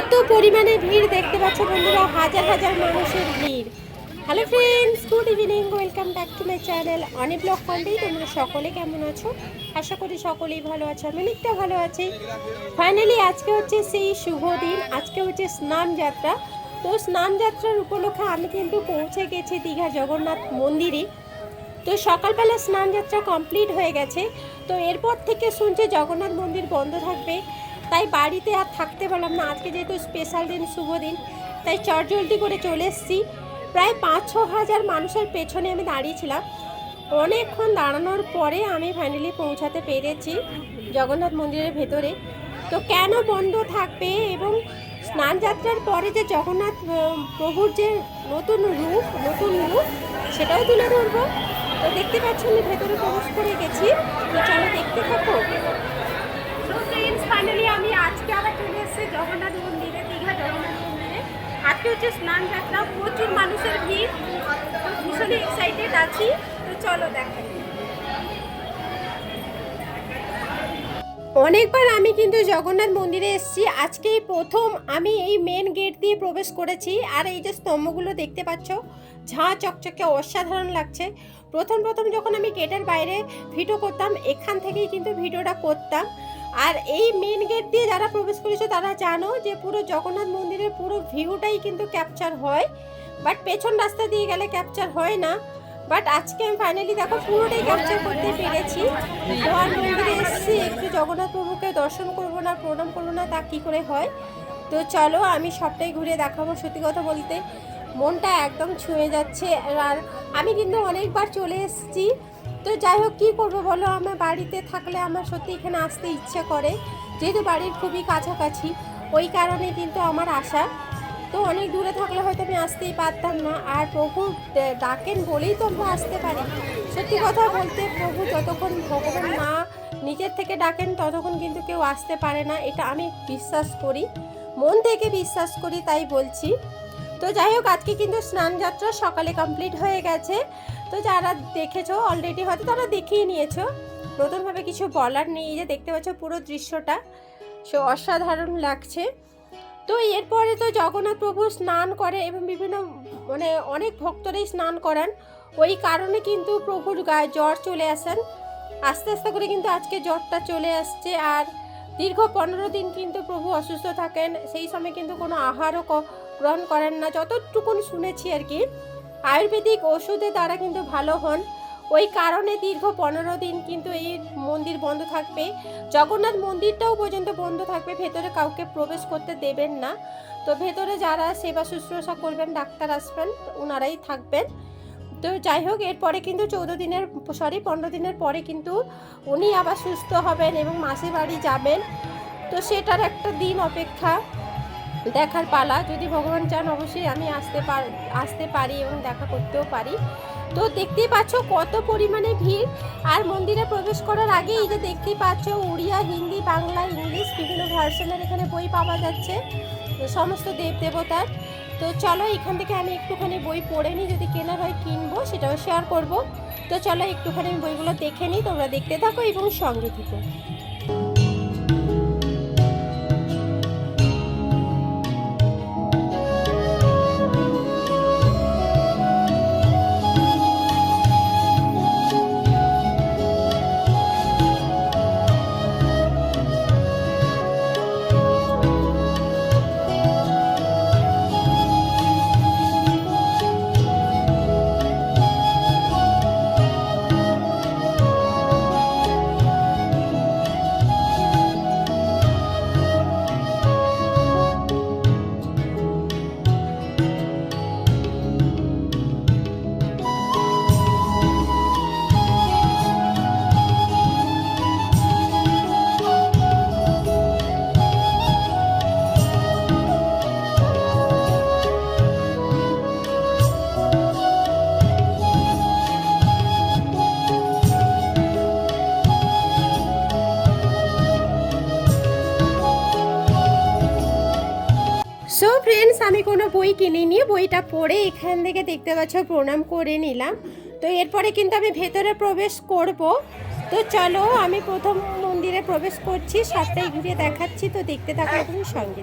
কত পরিমাণে ভিড় দেখতে পাচ্ছ বন্ধুরা, হাজার হাজার মানুষের ভিড়। Hello friends good evening welcome back to my channel অনেক ব্লগ কন্টেই তোমরা সকলে কেমন আছো? আশা করি সকলেই ভালো আছো, আমি অনেকটা ভালো আছি। ফাইনালি আজকে হচ্ছে সেই শুভ দিন, আজকে হচ্ছে স্নান যাত্রা। তো স্নান যাত্রার উপলক্ষে আমি কিন্তু পৌঁছে গেছি দীঘা জগন্নাথ মন্দিরে। তো সকালবেলা স্নান যাত্রা কমপ্লিট হয়ে গেছে। তো এরপর থেকে শুনছে জগন্নাথ মন্দির বন্ধ থাকবে। তাই বাড়িতে আর থাকতে পারলাম না। আজকে যেহেতু স্পেশাল দিন, শুভ দিন, তাই চটজলদি করে চলে এসেছি। প্রায় পাঁচ, ছ হাজার মানুষের পেছনে আমি দাঁড়িয়েছিলাম। অনেকক্ষণ দাঁড়ানোর পরে আমি ফাইনালি পৌঁছাতে পেরেছি জগন্নাথ মন্দিরের ভেতরে। তো কেন বন্ধ থাকবে এবং স্নান যাত্রার পরে যে জগন্নাথ প্রভুর যে নতুন রূপ নতুন রূপ, সেটাও তুলে ধরবো। তো দেখতে পাচ্ছ আমি ভেতরে প্রবেশ করে গেছি। তো চলো দেখতে থাকো। ফাইনালি আমি আজকে আবার চলে এসেছি জগন্নাথ মন্দিরে, দীঘা জগন্নাথ মন্দিরে। আজকে হচ্ছে স্নান যাত্রা, প্রচুর মানুষের ভিড়। ভীষণই এক্সাইটেড আছি। তো চলো দেখাই অনেকবার আমি কিন্তু জগন্নাথ মন্দিরে এসেছি। আজকেই প্রথম আমি এই মেন গেট দিয়ে প্রবেশ করেছি। আর এই যে স্তম্ভগুলো দেখতে পাচ্ছ, ঝাঁ চকচকে অসাধারণ লাগছে। প্রথম প্রথম যখন আমি গেটের বাইরে ভিডিও করতাম, এখান থেকেই কিন্তু ভিডিওটা করতাম। আর এই মেন গেট দিয়ে যারা প্রবেশ করেছে, তারা জানো যে পুরো জগন্নাথ মন্দিরের পুরো ভিউটাই কিন্তু ক্যাপচার হয়। বাট পেছন রাস্তা দিয়ে গেলে ক্যাপচার হয় না। বাট আজকে আমি ফাইনালি দেখো পুরোটাই ক্যাপচার করতে পেরেছি। আর মন্দিরে এসেছি, একটু জগন্নাথ প্রভুকে দর্শন করব না, প্রণাম করব না, তা কী করে হয়? তো চলো আমি সবটাই ঘুরে দেখাবো সত্যি কথা বলতে। মনটা একদম ছুঁয়ে যাচ্ছে। আর আমি কিন্তু অনেকবার চলে এসেছি। তো যাই হোক, কী করব বলো? আমার বাড়িতে থাকলে আমার সত্যি এখানে আসতে ইচ্ছে করে। যেহেতু বাড়ির খুবই কাছাকাছি, ওই কারণে কিন্তু আমার আশা। তো অনেক দূরে থাকলে হয়তো আমি আসতেই পারতাম না। আর প্রভু ডাকেন বলেই তো আমরা আসতে পারি। সত্যি কথা বলতে, প্রভু যতক্ষণ ভগবান মা নিজের থেকে ডাকেন, ততক্ষণ কিন্তু কেউ আসতে পারে না। এটা আমি বিশ্বাস করি। মন থেকে বিশ্বাস করি, তাই বলছি। তো যাই হোক, আজকে কিন্তু স্নান যাত্রা সকালে কমপ্লিট হয়ে গেছে। তো যারা দেখেছ অলরেডি হয়তো তারা দেখিয়ে নিয়েছো। নতুনভাবে কিছু বলার নেই যে দেখতে পাচ্ছ পুরো দৃশ্যটা। সে অসাধারণ লাগছে। তো এরপরে তো জগন্নাথ প্রভু স্নান করে এবং বিভিন্ন মানে অনেক ভক্তরাই স্নান করান। ওই কারণে কিন্তু প্রভুর গায়ে জ্বর চলে আসেন। আস্তে আস্তে করে কিন্তু আজকে জ্বরটা চলে আসছে। আর দীর্ঘ পনেরো দিন কিন্তু প্রভু অসুস্থ থাকেন। সেই সময় কিন্তু কোনো আহারও গ্রহণ করেন না, যতটুকুন শুনেছি আর কি। আয়ুর্বেদিক ওষুধের দ্বারা কিন্তু ভালো হন। ওই কারণে দীর্ঘ পনেরো দিন কিন্তু এই মন্দির বন্ধ থাকবে। জগন্নাথ মন্দিরটাও পর্যন্ত বন্ধ থাকবে, ভেতরে কাউকে প্রবেশ করতে দেবেন না। তো ভেতরে যারা সেবা শুশ্রূষা করবেন, ডাক্তার আসবেন ওনারাই থাকবেন। তো যাই হোক, এরপরে কিন্তু চৌদ্দ দিনের, সরি, পনেরো দিনের পরে কিন্তু উনি আবার সুস্থ হবেন এবং মাসির বাড়ি যাবেন। তো সেটার একটা দিন অপেক্ষা। দেখার পালা। যদি ভগবান চান, অবশ্যই আমি আসতে পার আসতে পারি এবং দেখা করতেও পারি। তো দেখতেই পাচ্ছ কত পরিমাণে ভিড়। আর মন্দিরে প্রবেশ করার আগে এই যে দেখতেই পাচ্ছ উড়িয়া, হিন্দি, বাংলা, ইংলিশ বিভিন্ন ভার্সনের এখানে বই পাওয়া যাচ্ছে। সমস্ত দেব দেবতার। তো চলো এখান থেকে আমি একটুখানি বই পড়ে নিই। যদি কেনার হয় কিনবো, সেটাও শেয়ার করব। তো চলো একটুখানি বইগুলো দেখে নিই। তোমরা দেখতে থাকো এবং সঙ্গে থেকো। আমি কোনো বই কিনিনি, বইটা পড়ে এখান থেকে দেখতে পাচ্ছ, প্রণাম করে নিলাম। তো এরপরে কিন্তু আমি ভেতরে প্রবেশ করব। তো চলো, আমি প্রথম মন্দিরে প্রবেশ করছি সবটাই ঘুরে দেখাচ্ছি। তো দেখতে থাকো তুমি সঙ্গে।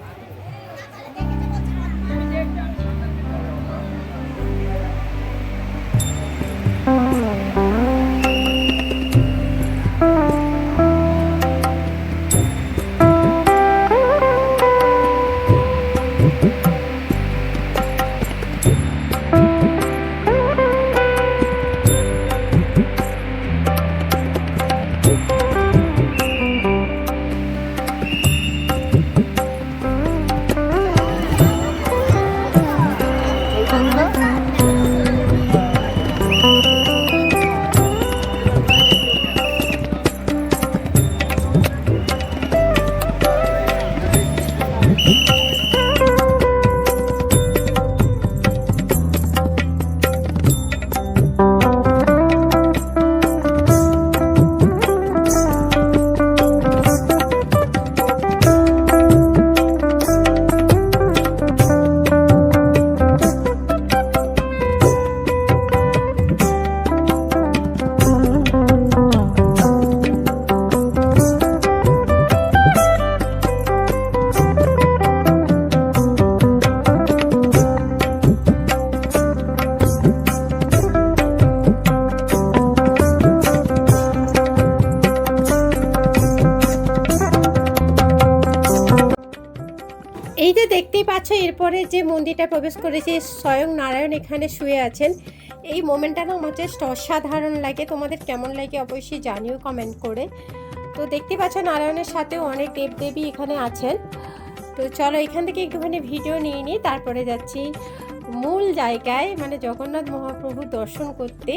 এরপরে যে মন্দিরটা প্রবেশ করেছি, স্বয়ং নারায়ণ এখানে শুয়ে আছেন। এই মোমেন্টটা না আমার জাস্ট অসাধারণ লাগে। তোমাদের কেমন লাগে অবশ্যই জানিও কমেন্ট করে। তো দেখতে পাচ্ছ নারায়ণের সাথেও অনেক দেবদেবী এখানে আছেন। তো চলো এখান থেকে একটুখানি ভিডিও নিয়ে নিই, তারপরে যাচ্ছি মূল জায়গায় মানে জগন্নাথ মহাপ্রভু দর্শন করতে।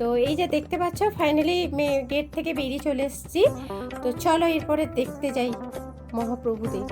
তো এই যে দেখতে পাচ্ছ ফাইনালি গেট থেকে বেরিয়ে চলে এসেছি। তো চলো এরপরে দেখতে যাই মহাপ্রভুদের।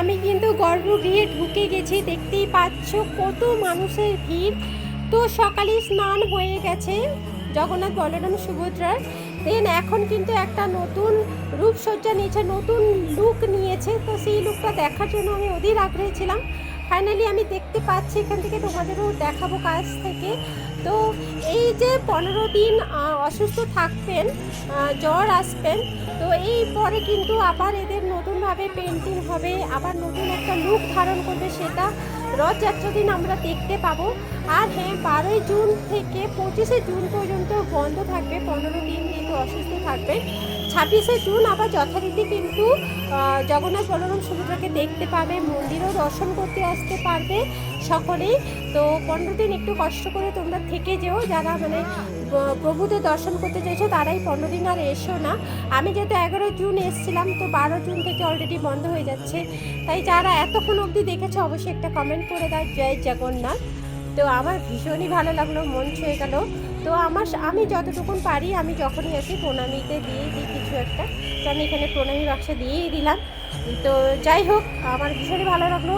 আমি কিন্তু গর্ভগৃহে ঢুকে গেছি। দেখতেই পাচ্ছ কত মানুষের ভিড়। তো সকালে স্নান হয়ে গেছে জগন্নাথ বলরাম সুভদ্রার। দেন এখন কিন্তু একটা নতুন রূপসজ্জা নিয়েছে, নতুন লুক নিয়েছে। তো সেই লুকটা দেখার জন্য আমি অধীর আগ্রহী ছিলাম। ফাইনালি আমি দেখতে পাচ্ছি এখান থেকে তোমাদেরও দেখাবো কাজ থেকে। তো এই যে পনেরো দিন অসুস্থ থাকবেন আহ, জ্বর আসবেন তো এই পরে কিন্তু আবার এদের নতুনভাবে পেন্টিং হবে আবার নতুন একটা লুক ধারণ করবে সেটা রথযাত্রা দিন আমরা দেখতে পাবো। আর হ্যাঁ বারোই জুন থেকে পঁচিশে জুন পর্যন্ত বন্ধ থাকবে পনেরো দিন যেহেতু অসুস্থ থাকবে। ছাব্বিশে জুন আবার যথারীতি কিন্তু জগন্নাথ বলরাম সুভদ্রাকে দেখতে পাবে, মন্দিরও দর্শন করতে আসতে পারবে সকলেই। তো পনেরো দিন একটু কষ্ট করে তোমরা থেকে যেও, যারা মানে প্রভুদের দর্শন করতে চাইছো, তারাই পনেরো দিন আর এসো না। আমি যেহেতু এগারো জুন এসেছিলাম, তো বারো জুন থেকে অলরেডি বন্ধ হয়ে যাচ্ছে। তাই যারা এতক্ষণ অবধি দেখেছ, অবশ্যই একটা কমেন্ট করে দাও, জয় জগন্নাথ। তো আমার ভীষণই ভালো লাগল, মন ছুঁয়ে গেল। তো আমার আমি যতটুকুন পারি, আমি যখনই আসি প্রণামীতে দিয়ে দিই কিছু একটা, তো আমি এখানে প্রণামী বাক্সে দিয়েই দিলাম। তো যাই হোক, আমার ভীষণই ভালো লাগল।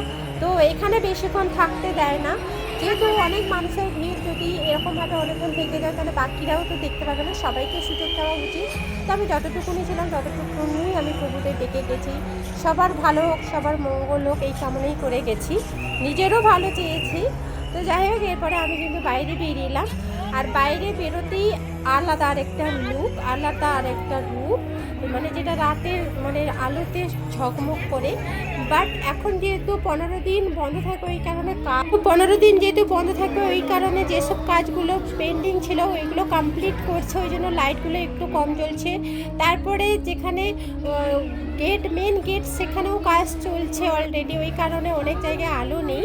তো এখানে বেশিক্ষণ থাকতে দেয় না। যেহেতু অনেক মানুষের ভিড় যদি এরকমভাবে অনেকক্ষণ থেকে যায়, তাহলে বাকিরাও তো দেখতে পাবে না। সবাইকে সুযোগ দেওয়া উচিত। তো আমি যতটুকুনি ছিলাম ততটুকুনি আমি প্রভুদের ডেকে গেছি। সবার ভালো হোক, সবার মঙ্গল হোক, এই কামনাই করে গেছি। নিজেরও ভালো চেয়েছি। তো যাই হোক, এরপরে আমি কিন্তু বাইরে বেরিয়ে এলাম। আর বাইরে বেরোতেই আলাদা আরেকটা লুক, আলাদা আরেকটা রূপ মানে যেটা রাতের মানে আলোতে ঝকমক করে। বাট এখন যেহেতু পনেরো দিন বন্ধ থাকে ওই কারণে পনেরো দিন যেহেতু বন্ধ থাকে ওই কারণে যেসব কাজগুলো পেন্ডিং ছিল ওইগুলো কমপ্লিট করছে, ওই জন্য লাইটগুলো একটু কম জ্বলছে। তারপরে যেখানে গেট মেন গেট সেখানেও কাজ চলছে অলরেডি ওই কারণে অনেক জায়গায় আলো নেই।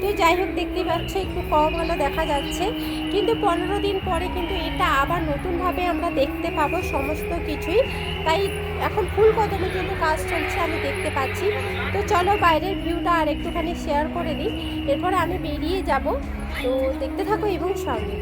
তো যাই হোক দেখতে পাচ্ছ, একটু কম আলো দেখা যাচ্ছে। কিন্তু পনেরো দিন পরে কিন্তু এটা আবার নতুনভাবে আমরা দেখতে পাবো সমস্ত কিছুই। তাই এখন ফুল কদমের কিন্তু কাজ চলছে, আমি দেখতে পাচ্ছি। তো চলো বাইরের ভিউটা আর একটুখানি শেয়ার করে দিই। এরপরে আমি বেরিয়ে যাব। তো দেখতে থাকো এবং সঙ্গে।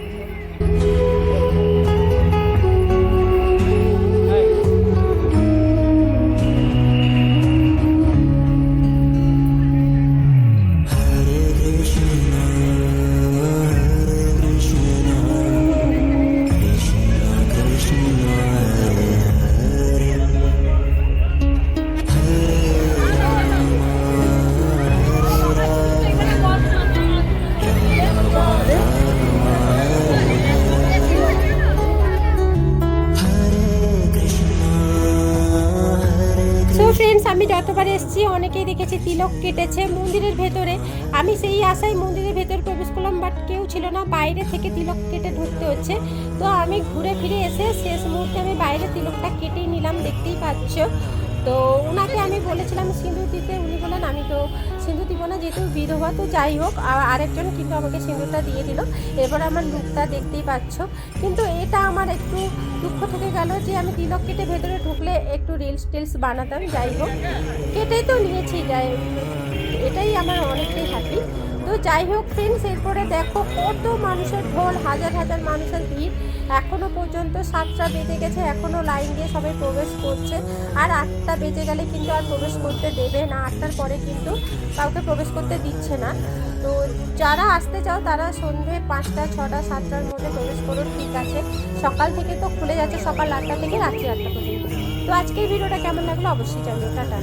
যতবার অনেকেই দেখেছি, তিলক কেটেছে মন্দিরের ভেতরে। আমি সেই আশায় মন্দিরের ভেতরে প্রবেশ করলাম বাট কেউ ছিল না। বাইরে থেকে তিলক কেটে ঢুকতে হচ্ছে। তো আমি ঘুরে ফিরে এসে শেষ মুহূর্তে আমি বাইরে তিলকটা কেটেই নিলাম, দেখতেই পাচ্ছ। তো ওনাকে আমি বলেছিলাম সিঁদুর দিতে। উনি বলেন আমি তো সিঁদুর দিব না, যেহেতু বিধবা, তো যাই হোক। আর আরেকজন কিন্তু আমাকে সিঁদুরটা দিয়ে দিল। এবার আমার লুকটা দেখতেই পাচ্ছ। কিন্তু এটা আমার একটু দুঃখ থেকে গেল যে আমি তিলক কেটে ভেতরে ঢুকলে একটু রিলস টিলস বানাতাম, যাই হোক। কেটেই তো নিয়েছি, যাই এটাই আমার অনেকটাই হ্যাপি তো যাই হোক ফ্রেন্ডস এরপরে দেখো কত মানুষের ঢোল, হাজার হাজার মানুষের ভিড়। এখনও পর্যন্ত সাতটা বেজে গেছে, এখনও লাইন দিয়ে সবাই প্রবেশ করছে। আর আটটা বেজে গেলে কিন্তু আর প্রবেশ করতে দেবে না, আটটার পরে কিন্তু কাউকে প্রবেশ করতে দিচ্ছে না। তো যারা আসতে চাও, তারা সন্ধে পাঁচটা, ছটা, সাতটার মধ্যে প্রবেশ করো, ঠিক আছে। সকাল থেকে তো খুলে যাচ্ছে, সকাল আটটা থেকে রাত্রি আটটা পর্যন্ত। তো আজকের ভিডিওটা কেমন লাগল অবশ্যই জানিও, টাটা।